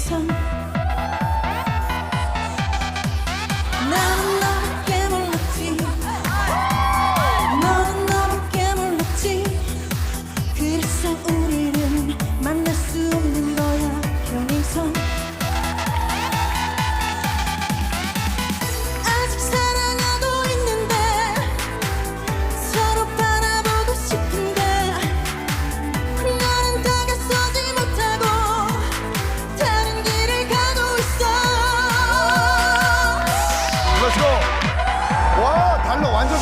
心。 들어 들어. 와 달러 완전